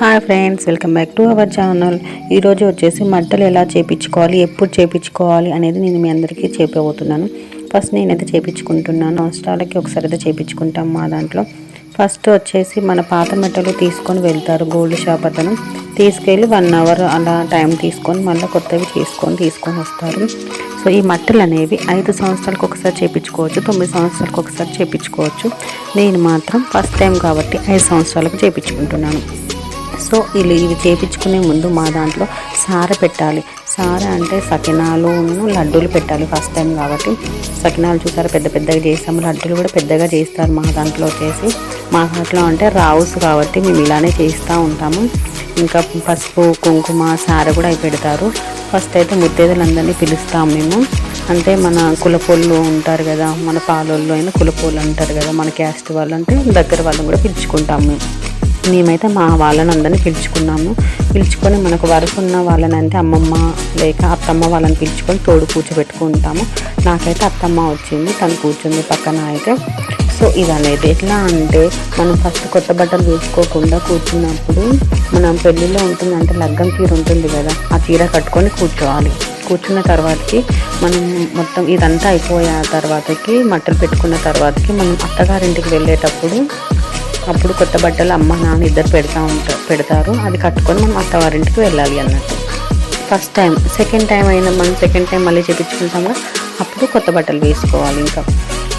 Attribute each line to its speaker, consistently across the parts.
Speaker 1: Hi friends welcome back to our channel. ఈరోజు వచ్చేసి మట్టలు ఎలా చేపించుకోవాలి ఎప్పుడు చేపించుకోవాలి అనేది నేను మీ అందరికీ చెప్పబోతున్నాను. ఫస్ట్ నేనైతే చేపించుకుంటున్నాను. అవసరాలకి ఒకసారి అయితే చేపించుకుంటాం మా దాంట్లో. ఫస్ట్ వచ్చేసి మన పాత మెట్టలు తీసుకొని వెళ్తారు గోల్డ్ షాప్ అతను. తీసుకెళ్ళి వన్ అవర్ అలా టైం తీసుకొని మళ్ళీ కొత్తవి తీసుకొని తీసుకొని వస్తారు. సో ఈ మట్టలు అనేవి ఐదు సంవత్సరాలకు ఒకసారి చేపించుకోవచ్చు తొమ్మిది సంవత్సరాలకు ఒకసారి చేపించుకోవచ్చు. నేను మాత్రం ఫస్ట్ టైం కాబట్టి ఐదు సంవత్సరాలకు చేపించుకుంటున్నాను. సో వీళ్ళు ఇవి చేపించుకునే ముందు మా దాంట్లో సార పెట్టాలి. సార అంటే సకినాలు లడ్డూలు పెట్టాలి ఫస్ట్ టైం కాబట్టి. సకినాలు చూసారా? పెద్ద పెద్దగా చేస్తాము. లడ్డూలు కూడా పెద్దగా చేస్తారు మా దాంట్లో వచ్చేసి మా దాంట్లో అంటే రావుస్ కాబట్టి మేము ఇలానే చేస్తూ ఉంటాము. ఇంకా పసుపు కుంకుమ సార కూడా అవి పెడతారు. ఫస్ట్ అయితే ముత్తేదలందరినీ పిలుస్తాం మేము. అంటే మన కులపోళ్ళు ఉంటారు కదా మన పాలోళ్ళు అయినా కులపోళ్ళు అంటారు కదా మన క్యాస్ట్ వాళ్ళు అంటే దగ్గర వాళ్ళని కూడా పిలుచుకుంటాము మేము. మేమైతే మా వాళ్ళని అందరినీ పిలుచుకున్నాము. పిలుచుకొని మనకు వరుస ఉన్న వాళ్ళని అంటే అమ్మమ్మ లేక అత్తమ్మ వాళ్ళని పిలుచుకొని తోడు కూర్చోబెట్టుకుంటాము. నాకైతే అత్తమ్మ వచ్చింది తను కూర్చుంది పక్కన అయితే. సో ఇది అనేది ఎట్లా అంటే మనం ఫస్ట్ కొత్త బట్టలు వేసుకోకుండా కూర్చున్నప్పుడు మనం పెళ్ళిలో ఉంటుంది అంటే లగ్గం చీర ఉంటుంది కదా ఆ చీర కట్టుకొని కూర్చోవాలి. కూర్చున్న తర్వాతకి మనం మొత్తం ఇదంతా అయిపోయిన తర్వాతకి మట్టలు పెట్టుకున్న తర్వాతకి మనం అత్తగారింటికి వెళ్ళేటప్పుడు అప్పుడు కొత్త బట్టలు అమ్మ నాన్న ఇద్దరు పెడతా ఉంటారు పెడతారు. అది కట్టుకొని మనం అత్తవారింటికి వెళ్ళాలి అన్నట్టు. ఫస్ట్ టైం సెకండ్ టైం అయినా మనం సెకండ్ టైం మళ్ళీ చేపించుకుంటాము అప్పుడు కొత్త బట్టలు వేసుకోవాలి ఇంకా.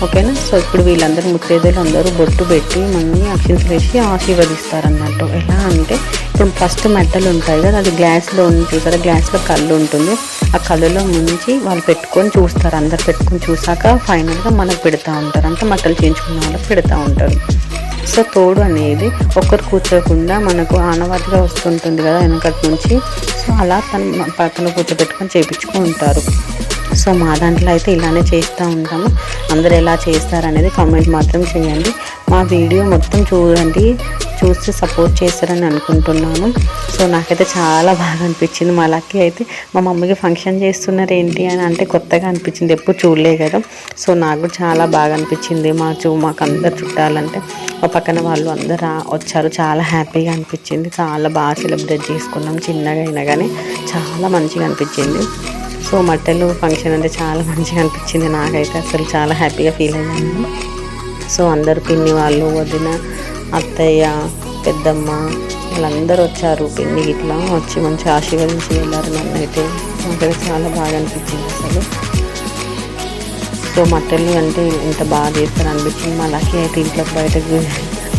Speaker 1: ఓకేనా సో ఇప్పుడు వీళ్ళందరూ ముత్తైదులు అందరూ బొట్టు పెట్టి మనల్ని అక్షింతలు వేసి ఆశీర్వదిస్తారు అన్నట్టు ఎలా అంటే ఇప్పుడు ఫస్ట్ మెట్టలు ఉంటాయి కదా అది గ్లాస్లో ఉంటుంది కదా గ్లాస్లో కళ్ళు ఉంటుంది. ఆ కళ్ళులో ముంచి వాళ్ళు పెట్టుకొని చూస్తారు అందరు పెట్టుకొని చూసాక ఫైనల్గా మనకు పెడతా ఉంటారు. అంటే మట్టలు చేయించుకున్న వాళ్ళకి పెడతా ఉంటారు. సో తోడు అనేది ఒక్కరు కూర్చోకుండా మనకు ఆనవాటిగా వస్తుంటుంది కదా వెనకటి నుంచి. సో అలా తను పక్కన కూర్చోబెట్టుకొని చేయించుకుంటారు సో మా దాంట్లో అయితే ఇలానే చేస్తూ ఉంటాము. అందరు ఎలా చేస్తారు అనేది కామెంట్ మాత్రం చేయండి. మా వీడియో మొత్తం చూడండి చూసి సపోర్ట్ చేశారని అనుకుంటున్నాను. సో నాకైతే చాలా బాగా అనిపించింది. మా లక్కీ అయితే మా మమ్మీకి ఫంక్షన్ చేస్తున్నారు ఏంటి అని అంటే కొత్తగా అనిపించింది. ఎప్పుడు చూడలే కదా. సో నాకు చాలా బాగా అనిపించింది. మా చూ మాకు అందరు చుట్టాలంటే మా పక్కన వాళ్ళు అందరు వచ్చారు. చాలా హ్యాపీగా అనిపించింది. చాలా బాగా సెలబ్రేట్ చేసుకున్నాం. చిన్నగా అయినా కానీ చాలా మంచిగా అనిపించింది. సో మట్టెలు ఫంక్షన్ అంటే చాలా మంచిగా అనిపించింది. నాకైతే అసలు చాలా హ్యాపీగా ఫీల్ అయ్యాను సో అందరు పిన్ని వాళ్ళు వదిన అత్తయ్య పెద్దమ్మ వాళ్ళందరూ వచ్చారు పిన్ని ఇట్లా వచ్చి మంచిగా ఆశీర్వదించి వెళ్ళారు నన్ను అయితే నాకైతే చాలా బాగా అనిపించింది అసలు. సో మట్టలు అంటే ఇంత బాగా చేస్తారు అనిపించింది. మా లక్కీ అయితే ఇంట్లో బయటకు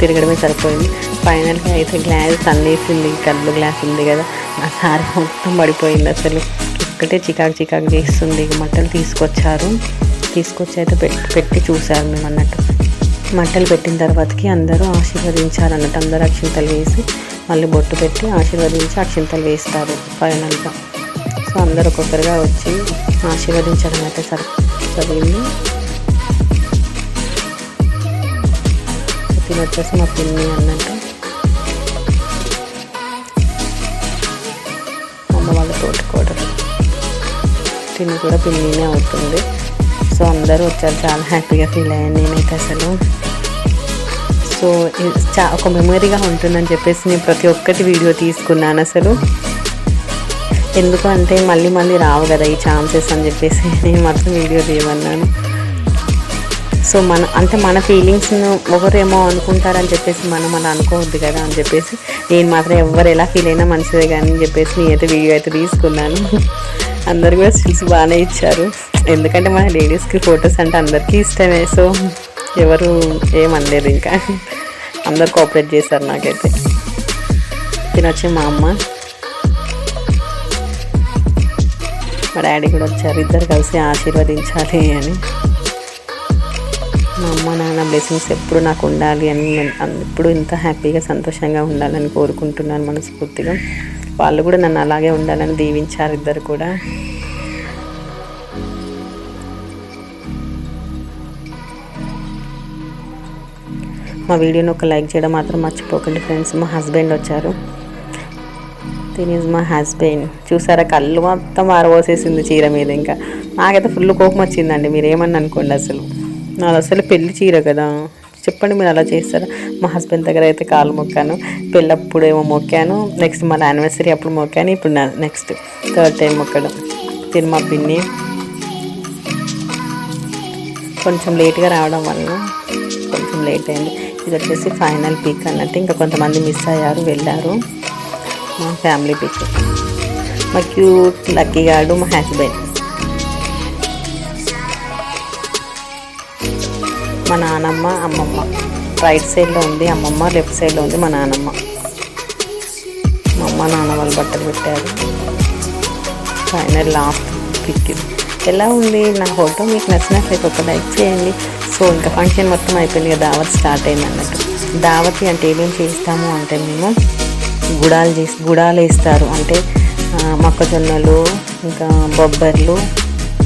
Speaker 1: తిరగడమే సరిపోయింది. ఫైనల్గా అయితే గ్లాస్ అన్నేసింది కళ్ళు గ్లాస్ ఉంది కదా. నా సారీ మొత్తం పడిపోయింది అసలు. ఒక్కటే చికాకు చికాకు చేస్తుంది. ఇక మట్టలు తీసుకొచ్చారు. తీసుకొచ్చి అయితే పెట్టి పెట్టి చూశారు మేము అన్నట్టు. మట్టలు పెట్టిన తర్వాతకి అందరూ ఆశీర్వదించారు అన్నట్టు అందరూ అక్షింతలు వేసి మళ్ళీ బొట్టు పెట్టి ఆశీర్వదించి అక్షింతలు వేస్తారు ఫైనల్గా. సో అందరు ఒక్కొక్కరుగా వచ్చి ఆశీర్వదించడం అయితే సరి జరిగింది. తిని వచ్చేసి మా పిన్ని అన్నట్టు. అమ్మ వాళ్ళ తోటి కూడా తిని కూడా పిన్నినే అవుతుంది. సో అందరూ వచ్చారు. చాలా హ్యాపీగా ఫీల్ అయ్యాను నేనైతే అసలు. సో చా ఒక మెమరీగా ఉంటుందని చెప్పేసి నేను ప్రతి ఒక్కటి వీడియో తీసుకున్నాను అసలు. ఎందుకు అంటే మళ్ళీ మళ్ళీ రావు కదా ఈ ఛాన్సెస్ అని చెప్పేసి నేను మాత్రం వీడియో తీయమన్నాను. సో మన అంటే మన ఫీలింగ్స్ను ఒకరేమో అనుకుంటారని చెప్పేసి మనం అలా అనుకోవద్దు కదా అని చెప్పేసి నేను మాత్రం ఎవరు ఎలా ఫీల్ అయినా మంచిదే కానీ అని చెప్పేసి నేనైతే వీడియో అయితే తీసుకున్నాను. అందరు కూడా స్కిల్స్ బాగానే ఇచ్చారు. ఎందుకంటే మన లేడీస్కి ఫొటోస్ అంటే అందరికీ ఇష్టమే. సో ఎవరు ఏమనలేదు ఇంకా. అందరు కోఆపరేట్ చేశారు నాకైతే. తినొచ్చి మా అమ్మ. మా డాడీ కూడా వచ్చారు. ఇద్దరు కలిసి ఆశీర్వదించాలి అని. మా అమ్మ నాన్న బ్లెస్సింగ్స్ ఎప్పుడు నాకు ఉండాలి అని ఎప్పుడు ఇంత హ్యాపీగా సంతోషంగా ఉండాలని కోరుకుంటున్నాను మనస్ఫూర్తిగా. వాళ్ళు కూడా నన్ను అలాగే ఉండాలని దీవించారు ఇద్దరు కూడా. మా వీడియోని ఒక లైక్ చేయడం మాత్రం మర్చిపోకండి ఫ్రెండ్స్. మా హస్బెండ్ వచ్చారు. దీని ఈజ్ మా హస్బెండ్ చూసారా కళ్ళు మొత్తం ఆరబోసేసింది చీర మీద ఇంకా. నాకైతే ఫుల్ కోపం వచ్చిందండి. మీరు ఏమన్నా అనుకోండి అసలు. నాది అసలు పెళ్ళి చీర కదా. చెప్పండి మీరు అలా చేస్తారా? మా హస్బెండ్ దగ్గర అయితే కాలు మొక్కాను. పెళ్ళప్పుడు ఏమో మొక్కాను. నెక్స్ట్ మన యానివర్సరీ అప్పుడు మొక్కాను. ఇప్పుడు నెక్స్ట్ థర్డ్ టైం మొక్కడం. తిని మా పిన్ని. కొంచెం లేట్గా రావడం వల్ల కొంచెం లేట్ అయింది. ఇది వచ్చేసి ఫైనల్ పిక్ అన్నట్టు. ఇంకా కొంతమంది మిస్ అయ్యారు వెళ్ళారు. మా ఫ్యామిలీ పిక్ మా క్యూట్ లక్కీ గాడు మా హస్బెండ్ మా నానమ్మ అమ్మమ్మ. రైట్ సైడ్లో ఉంది అమ్మమ్మ. లెఫ్ట్ సైడ్లో ఉంది మా నానమ్మ. మా అమ్మ నాన్న వాళ్ళు బట్టలు పెట్టారు. ఫైనల్ లాస్ట్ పిక్ ఎలా ఉంది నా ఫోటో మీకు నచ్చినట్లయితే ఒక లైక్ చేయండి. సో ఇంకా ఫంక్షన్ మొత్తం అయిపోయింది దావత్ స్టార్ట్ అయింది అన్నట్టు. దావతి అంటే ఏమేమి చేస్తాము అంటే మేము గుడాలు చేసి గుడాలు వేస్తారు. అంటే మొక్కజొన్నలు ఇంకా బొబ్బర్లు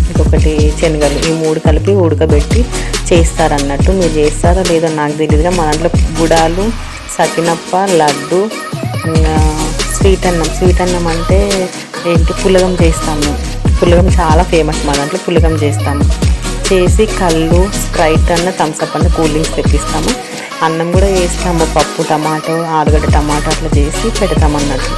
Speaker 1: ఇంకొకటి శనగలు ఈ మూడు కలిపి ఉడకబెట్టి చేస్తారన్నట్టు మీరు చేస్తారో లేదో నాకు తెలియదుగా మా దాంట్లో గుడాలు సకినప్ప లడ్డు ఇంకా స్వీట్ అన్నం. స్వీట్ అన్నం అంటే ఏంటి? పులగం చేస్తాము. పులగం చాలా ఫేమస్ మా దాంట్లో పులగం చేస్తాము. చేసి కళ్ళు స్ప్రైట్ అన్న థమ్స్అప్ అన్న కూల్ డ్రింక్స్ తెప్పిస్తాము. అన్నం కూడా వేస్తాము పప్పు టమాటో ఆలుగడ్డ టమాటో అట్లా చేసి పెడతామన్నట్టు.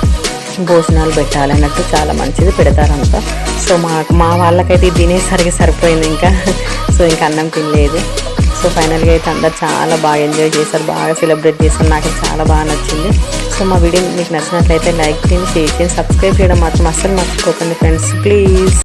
Speaker 1: భోజనాలు పెట్టాలన్నట్టు చాలా మంచిది పెడతారంతా. సో మా మా వాళ్ళకైతే ఇది తినేసరికి సరిపోయింది ఇంకా. సో ఇంకా అన్నం తినలేదు. సో ఫైనల్గా అయితే అందరు చాలా బాగా ఎంజాయ్ చేశారు బాగా సెలబ్రేట్ చేశారు. నాకు చాలా బాగా నచ్చింది. సో మా వీడియో మీకు నచ్చినట్లయితే లైక్ చేయండి షేర్ చేయండి సబ్స్క్రైబ్ చేయడం మాత్రం అస్సలు మర్చిపోకండి ఫ్రెండ్స్. ప్లీజ్.